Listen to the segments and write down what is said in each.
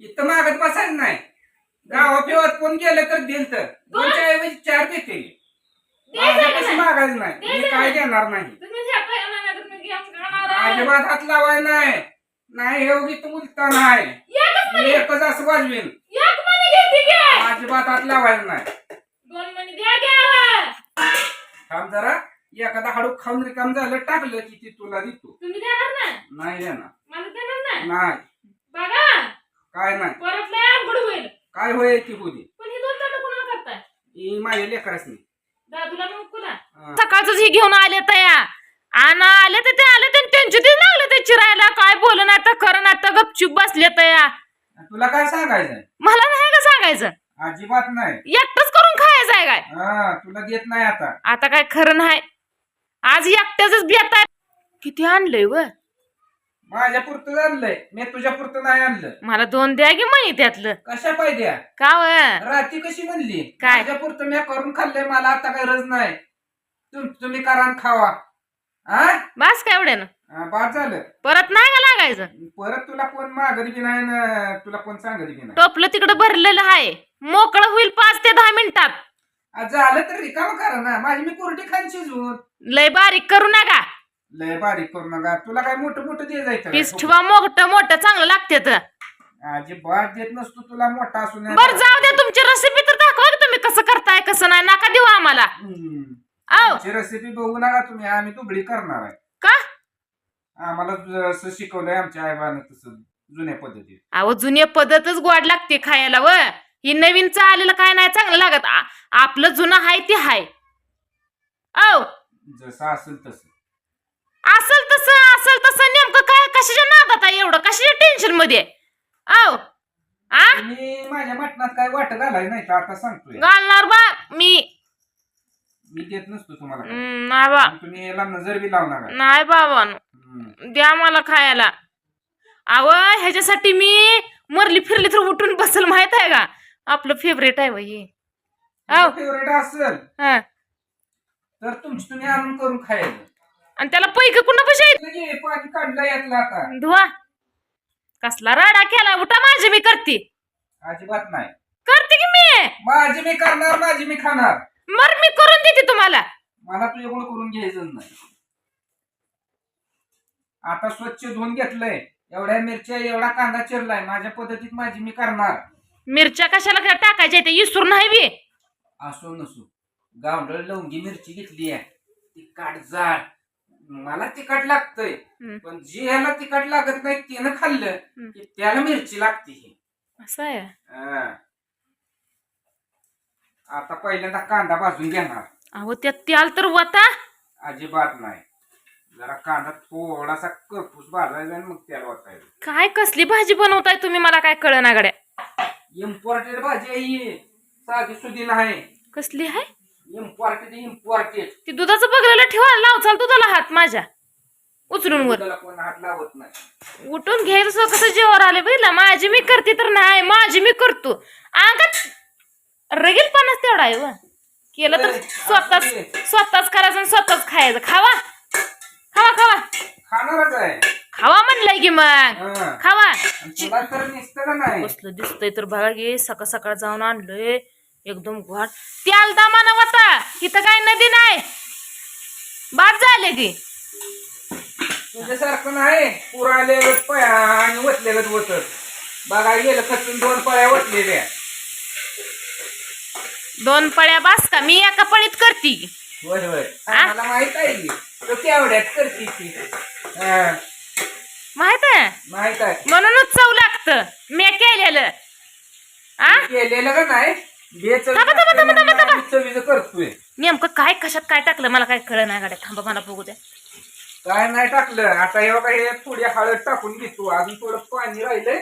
इथं मागत बसायचं नाही. गावा पिवात कोण गेलं तर दिल तर. दोनच्या ऐवजी चार देते माझ्यापाशी नाही? मागायचं नाही. मी काय? देणार नाही. अजिबात हात लावाय नाही. नाही योगी तू उलटा नाही. एकच असं वाजवीन. अजिबात हात लावायचं नाही. थांब जरा. एखादा हाडू खाऊन रिकाम झालं टाकलं की ती तुला देतो. तुम्ही देणार नाही? देणार. नाही. काय नाही. परत लय अवघड होईल. काय होय ती होती पण ही दोन ताटं कुणाला करताय? ही माझ्या लेकरच नाही. दादूला मग कुणा. सकाळच ही घेऊन आले तया आणि आले तर ते आले तर त्यांचे ते लागले ते चिरायला. काय बोल ना तर खरं ना तर गपचूप बसले तया तुला काय सांगायचंय? मला नाही का सांगायचं? अजिबात नाही. एकटंच करून खायचं आहे काय? हा तुला देत नाही आता. आता काय खरं नाही. आज एकट्याच बेत आहे. किती आणलंय व? माझ्या पुरतं आणलंय. मी तुझ्या पुरतं नाही आणलं. मला दोन द्या की म्हणे त्यातलं. कशा पाहिजे का व? राती कशी म्हणली? काय? माझ्या पुरतं मी करून खाल्लंय मला आता काही गरज नाही. तुम- तुम्ही करा आणि खावा. हा बस काय एवढ्यानं? हा, बाद झालं. परत नाही का लागायचं? परत तुला कोण माघारी बी नाही ना तुला कोण सांगत बी नाही. टोपलं तिकडं भरलेलं आहे. मोकळं होईल पाच ते दहा मिनिटात. आ, झालं तर रिकाम करा ना. माझी मी कोरडी खान शिजवून. लय बारीक करू नका. लय बारीक करू नका. तुला काय मोठं मोठं दे जायचं पीस ठेवा मोठं मोठं चांगलं लागते तर. अजिबात देत नसतो तुला मोठा असून बर जाऊ द्या तुमची रेसिपी तर दाखवा की तुम्ही कसं करताय कसं नाही. नका देऊ आम्हाला. आओ रेसिपी बघू नका तुम्ही आम्ही तुबडी करणार आहे. का? आम्हाला जसं शिकवलंय आमच्या आईबानं तसं जुन्या पद्धतीत अहो जुनी पद्धतच गोड लागते खायला व. ही नवीन आलेलं काय नाही चांगलं लागत. आ- आपलं जुनं हाय ते हाय. औ जसं असल तसं. असल तसं नेमकं काय कशाच्या नादात आहे एवढं? कशाच्या टेन्शनमध्ये? औ आ? मी माझ्या मटणात काय वाट घालाय नाही तर आता सांगतोय. घालणार बा मी. मी देत नसतो तुम्हाला काय. हम्म, नाही बा. आणि तुम्ही याला नजर बी लावणार आहे. नाही बाबा हम्म. द्या मला खायला. अव ह्याच्यासाठी मी मरली फिरली तर उठून बसल माहीत आहे का? आपलं फेवरेट आहे बाई फेवरेट असेल. हा. तर तुमची तुम्ही आणून करून खायचं. आणि त्याला पैक कुणा पैसे लगे पाणी काढलं यातलं आता. धुवा. कसला राडा केला? उठा माझी मी करते. अजिबात नाही. करते की मी? माझी मी करणार माझी मी खाणार. मर मी करून देते तुम्हाला. मला तुझ्याकडे करून घ्यायचं नाही. आता स्वच्छ धुवून घेतलंय. एवढ्या मिरच्या एवढा कांदा चिरलाय. माझ्या पद्धतीत माझी मी करणार. मिरच्या कशाला काय टाकायच्या ते इसूर नाही बी. असो नसो. गावंडळ लवंगी मिरची घेतली आहे. ती काट जाड मला तिखट लागतंय. हम्म. पण जी ह्याला तिखट लागत नाही त्यानं खाल्लं हम्म. की त्याला मिरची लागते ही. असं आहे? हा. आता पहिल्यांदा कांदा भाजून घेणार. अहो त्यात त्याल तर वता. अजिबात नाही. जरा कांदा थोडासा करपूस भाजायचा आणि मग त्याला वाचायचं काय कसली भाजी बनवताय तुम्ही? मला काय कळ ना गड्या. इम्पॉर्टेड भाजी आहे ही. साधी सुधी नाही. कसली आहे? इम्पॉर्टेड इम्पॉर्टेड ती दुधाचं बघलेलं ठेवा लाव चाल दुधाला हात माझ्या. उचलून वर. त्याला कोण हात लावत नाही. उठून घ्यायचं कसं जेवर आले बघितलं माझी मी करते तर नाही माझी मी करतो. अंगात रगील पानाच तेवढा आहे व. केलं तर स्वतःच स्वतःच करायचं आणि स्वतःच खायचं. खावा. खावा खावा. खाणारच आहे. खावा म्हणलंय की मग. हा. खावा. आणि तुला तर निसतं का नाही? कसलं दिसतंय तर बघा गे सकाळ सकाळ जाऊन आणलंय. एकदम घाट त्याल दामाना वाता इथं काय नदी नाही. बाद झाले ती. तुझ्यासारखं नाही. पूर आलेलं पया आणि वतलेलं वतत बघायला गेलं खचून दोन पळ्या वतलेल्या. दोन पळ्या बास का? मी एका पळीत करती. होय होय. आ? मला माहीत आहे. की तो केवढ्यात करते ती. हा, माहीत आहे? माहीत आहे. म्हणूनच चव लागतं. मी केलेलं. आ? केलेलं का नाही? थांबा, थांबा, थांबा, थांबा, थांबा. चवीचं करतोय. नेमकं काय कशात काय टाकलं? मला काय कळ नाही गाड्या. थांबा मला बघू द्या. काय नाही टाकलं. आता हे बघा हे थोडी हळद टाकून घेतो. अजून थोडं पाणी राहिलंय.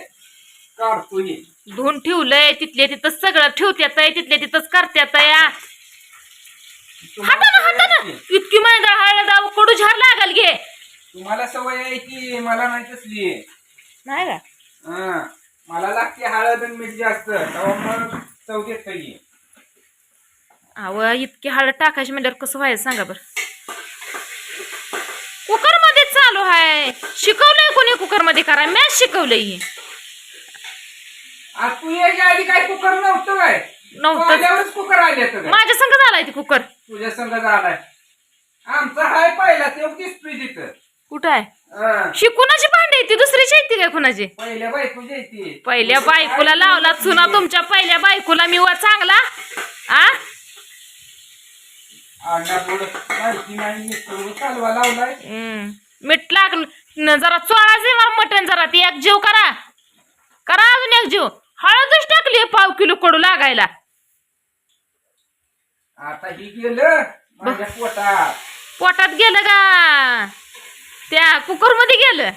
काढतो हे. धुवून ठेवलंय. तिथल्या तिथं सगळं ठेवत्यात तिथल्या तिथंच करत्यात या हाता ना हाता ना. इतकी महिना हळद कडू झाड लागल घे. तुम्हाला सवय आहे की? मला नाही तसली. नाही का? हा. मला लागते हळद आणि मीठ जास्त. तेव्हा मग चव देत अव इतकी हळद टाकायची म्हणल्यावर कसं व्हायचं सांगा बरं. कुकरमध्ये चालू आहे शिकवलंय कोणी कुकरमध्ये करा मॅच शिकवलंय हे. आज तू याच्या आधी काय कुकर नव्हतं काय? नव्हतं. माझ्यावरच कुकर आले तर माझ्या संग झालाय ती कुकर. तुझ्या संघ झालाय आमचा हाय पहिला ते दिसतोय तिथं कुठं आहे? हा. शिकुणाची भांडी आहे ती? दुसरीची आहे ती काय कुणाची? पहिल्या बायकोची पहिल्या बायकोला लावला चुना तुमच्या पहिल्या बायकोला. मी वा चांगला? आ. मीठ लागलं. जरा चोळा जे मटण जरा ती एक जीव करा. करा अजून एक जीव. हळदच टाकली पाव किलो कडू लागायला. आता ही गेलं पोटात. पोटात गेलं का? त्या कुकरमध्ये गेलं.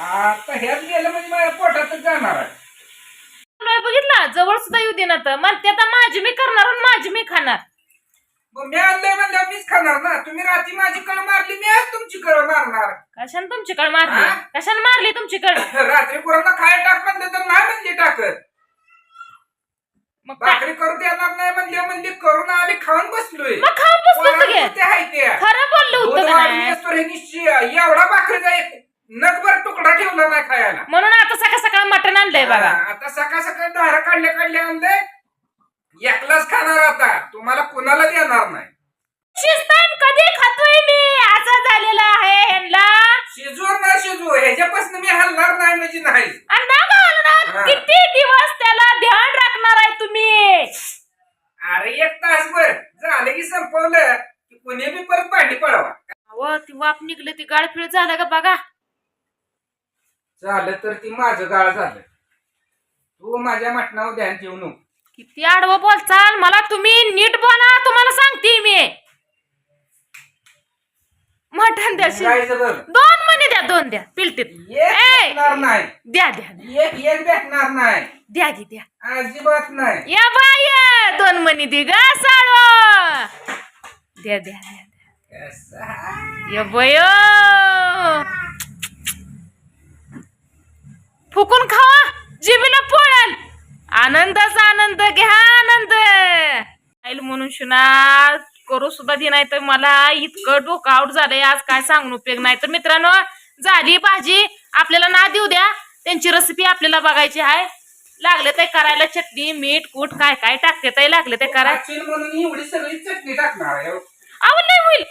आता ह्यात गेलं म्हणजे माझ्या पोटातच जाणार आहे. बघितला? जवळ सुद्धा येऊ दे ना तर म्हणते आता माझी मी करणार आणि माझी मी खाणार. मग मी आणलंय म्हणल्यावर मीच खाणार ना? तुम्ही रात्री माझी कळ मारली मी आज तुमची कळ मारणार. कशाने तुमची कळ मारली? हा? कशाने मारली तुमची कळ? रात्री पोरांना खायला टाक म्हणलं तर नाही म्हणली टाकत. मग काय? भाकरी करू देणार नाही म्हणले म्हणले करून आम्ही खाऊन बसलोय. मग खाऊन बसलो होतो गे पोरांपुरते आहे ते खरं बोललो दूध होतं का वाढून नाही येतो रे निश्चय. एवढा भाकरीचा एक नगभर तुकडा ठेवला नाही खायला म्हणून आता सकाळ सकाळ मटण आणलंय बघा हा, आता सकाळ सकाळ दारा काढल्या काढल्या आणले एकलाच खाणार आता तुम्हाला कुणाला देणार नाही शिजतान कधी खातोय मी असं झालेलं आहे ह्यांना शिजवून ना शिजवू ह्याच्यापासून मी हलणार नाही म्हणजे नाही आणि ना का हलणार? हा. किती दिवस त्याला ध्यान राखणार आहे तुम्ही अरे एक तासभर झालं की संपवलं की कुणी बी परत भांडी पडावा अहो ती वाप निघली ती गाळफिळ झालं का बघा. झालं तर ती माझं गाळ झालं. तू माझ्या मटणावर ध्यान ठेवू नको. किती आडवं बोलचाल मला तुम्ही नीट बोला तुम्हाला सांगते मी. मटण द्या शिज- जायचं बघ दोन महिने द्या दोन द्या. पिलटीत. एक ए! भेटणार नाही. द्या द्या द्या. एक एक भेटणार नाही. द्या की द्या. अजिबात नाही. या बाय दोन महिने दे ग साळो द्या द्या द्या द्या. कसं? या बय फुकून खावा जिबीला पोळल आनंदाचा आनंद घ्या आनंद. आईल म्हणून शुना करू सुद्धा दे नाही तर मला इतकं डोकं आउट झालंय. आज काय सांगून उपयोग नाही. तर मित्रांनो झाली भाजी. आपल्याला ना देऊ द्या. त्यांची रेसिपी आपल्याला बघायची आहे. लागले ते करायला चटणी मीठ कूट काय काय टाकते ते लागले ते करायला म्हणून एवढी सगळी चटणी टाकणार आहे. आवड नाही होईल.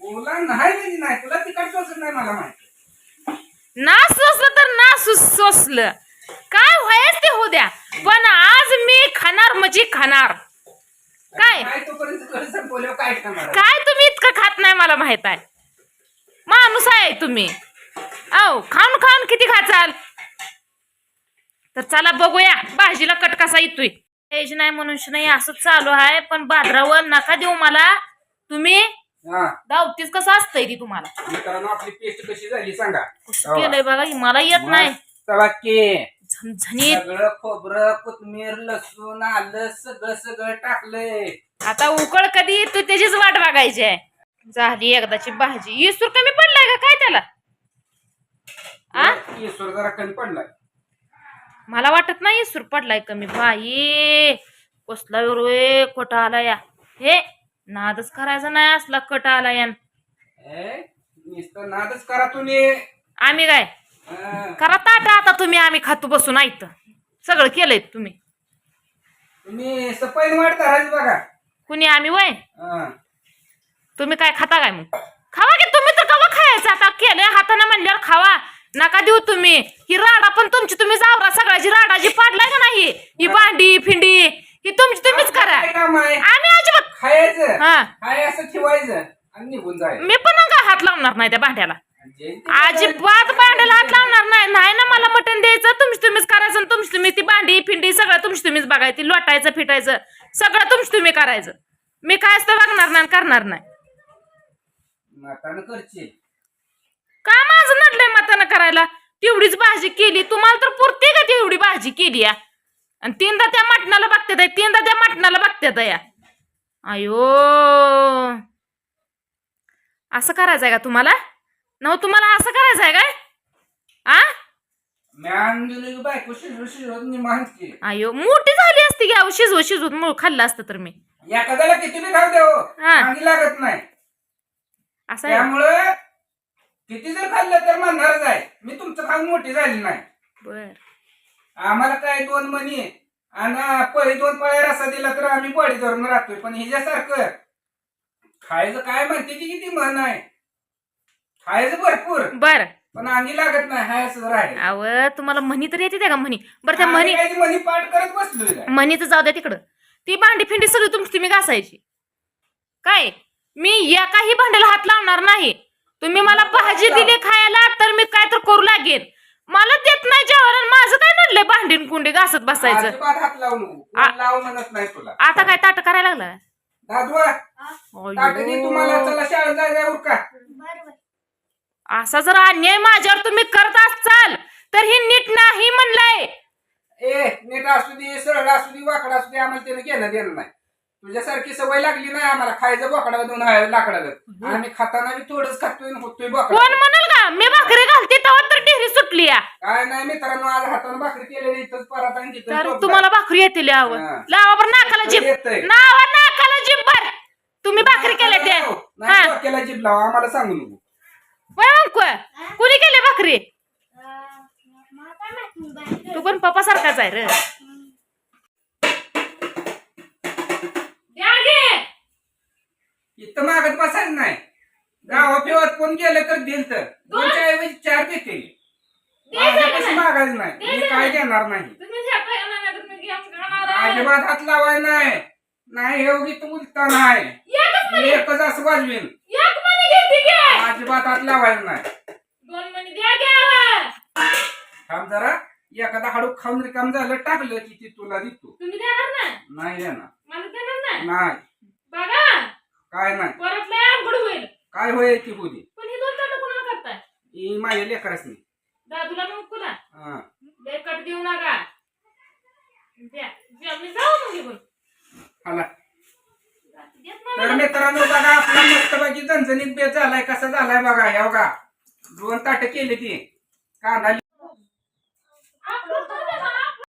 बोला नाही नाही. तुला तिकट सोसत नाही मला माहिती. ना सोसलं तर ना सुस सोसलं काय व्हायच ते होऊ द्या. पण आज मी खाणार म्हणजे खाणार. काय? काय तुम्ही इतकं खात नाही मला माहीत आहे. माणूस आहे तुम्ही. औ खाऊन खाऊन किती खाचाल? तर चला बघूया. भाजीला कट कसा येतोय? नाही म्हणून नाही असंच चालू आहे. पण बाजारावर नका देऊ मला. तुम्ही हा. दावतीच कसं असतंय ती तुम्हाला? मित्रांनो आपली पेस्ट कशी झाली सांगा? कसं केलंय बघा ही मला येत नाही. मस्त वाक्ये. झणझणीत. सगळं खोबरं कोथमीर लसूण आलं सगळं सगळं टाकलंय. आता उकळ कधी येतो त्याचीच वाट बघायची आहे. झाली एकदाची भाजी. इसूर कमी पडलाय का? काय त्याला? आ? केसर जरा कमी पडलाय. मला वाटत नाही इसूर पडलाय कमी. बाई कसला रे खोटा आला या. हे नादच करायचा नाही असला कट आला या ए, नुसतं नादच करा तुम्ही. आम्ही काय. करा ताटा आता तुम्ही आम्ही खातो बसून ऐकत सगळं केलंय तुम्ही. तुम्ही सफाई वाट धरायची बघा. कुणी आम्ही वय? हा. तुम्ही काय खाता काय मग? खावा की तुम्ही तर कवा खायचं? आता केलंय हाताने म्हणल्यावर खावा. नका देऊ तुम्ही. ही राडा पण तुमची तुम्ही जावरा सगळ्याची राडा जी पाडलाय का नाही? ही भांडी फिंडी ही तुमची तुम्हीच करा. काय काम आहे? आम्ही अजिबात खायचं. हा. खाय असं ठेवायचं आणि निघून जायचं. मी पण नका हात लावणार नाही त्या भांड्याला. अजिबात भांड्याला हात लावणार नाही. नाही ना मला मटण द्यायचं तुमची तुम्हीच करायचं आणि तुमची तुम्ही ती भांडी फिंडी सगळं तुमची तुम्हीच बघायची लोटायचं फिटायचं सगळं तुमची तुम्ही करायचं. मी काय असतं बघणार नाही आणि करणार नाही. नातानं का माझं नडलंय मतानं करायला? तेवढीच भाजी केली तुम्हाला तर पुरते का तेवढी भाजी केली या? आणि तीनदा त्या मटणाला बघतात आहे, तीनदा त्या मटणाला बघतात या अयो. असं करायचंय का तुम्हाला? न तुम्हाला असं करायचंय काय? आ? मॅन शिजव अयो मोठी झाली असती की अहो शिजवत खाल्लं असतं तर मी. एखाद्याला किती बी खाऊ देऊ हा. लागत नाही. असं आहे? त्यामुळं किती जर खाल्लं तर म्हणणारच आहे मी तुमचं खाऊन मोठी झाली नाही. बर. आम्हाला काय दोन मणी आणि पळी दोन पळ्या रसा दिला तर आम्ही बळी धरून राहतोय पण हिच्यासारखं खायचं काय म्हणते ती किती म्हण आहे? खायचं भरपूर. बर. पण अंगी लागत नाही हाय असं राहील अव तुम्हाला म्हणी तर येते त्या का म्हणी? बरं त्या म्हणी मणी पाठ करत बसलोय काय? म्हणीचं जाऊ द्या तिकडं. ती भांडी फिंडी सगळी तुमची तुम्ही घासायची. काय? मी एकाही भांड्याला हात लावणार नाही. तुम्ही मला भाजी दिली खायला तर मी काय तर करू लागेन. मला देत नाही जेवण आणि माझं काय म्हणलंय भांडीन कुंडी घासत बसायचं? अजिबात हात लावू नको. आ- कोण लावू म्हणत नाही तुला. आता काय ताट करायला लागला? दादवा ताटली तुम्हाला. चला शाळेत जायचं का असा जर अन्याय माझ्यावर तुम्ही करत असाल तर हे नीट नाही म्हणलंय. ए नीट असू दे सरळ असू दे वाकडा असू दे आम्हाला त्यानं घेणं देणं नाही. तुझ्यासारखी सवय लागली नाही आम्हाला. खायचं बोकडा दोन लाकडागत आम्ही खाताना बी थोडंच खातोय आणि होतोय बोकडा कोण म्हणाल का? मी भाकरी घालते तेव्हा तर ढेरी सुटली या. काय नाही मित्रांनो आज हातानं भाकरी केलेली इथंच परत आणि तिथं तर टोपलं. तुम्हाला भाकरी येते लाव हा. लावा बरं नाकाला जीभ. येतंय. नावा नाकाला जीभ बर तुम्ही भाकरी केल्या ते लाव. हा. नाही डोक्याला जीभ लावा. आम्हाला सांगू नको. वय अंकु कुणी केले भाकरी? तू पण पप्पा सारखाच आहे रे. इथं मागत बसायचं नाही. गावा पिवात कोण गेलं तर दिल तर. दोनच्या ऐवजी चार देते माझ्यापाशी मागायचं नाही. मी काय घेणार नाही. अजिबात हात लावाय नाही. नाही हे उगी तू उलटा नाही. एकच मी मणी एकच असं वाजवीन. अजिबात हात लावायला नाही. थांब जरा. एखादा हाडू खाऊन रिकाम झालं टाकलं की ती तुला देतो. देणार नाही? देणार. नाही. बघा. काय नाही. परत लय अवघड होईल. काय होय ती होती पण हे दोन ताटं कोणाला करताय? ही माझ्या लेकरच नाही दादूला मग कुला हा. लय कट देऊ नका. द्या द्या, मी जाऊ मग निघून हाला देत नाही तर मला. मित्रांनो बघा आपला मस्तपैकी बेत झालाय कसा झालाय बघा हे बघा. दोन ताट केली ती. कांदा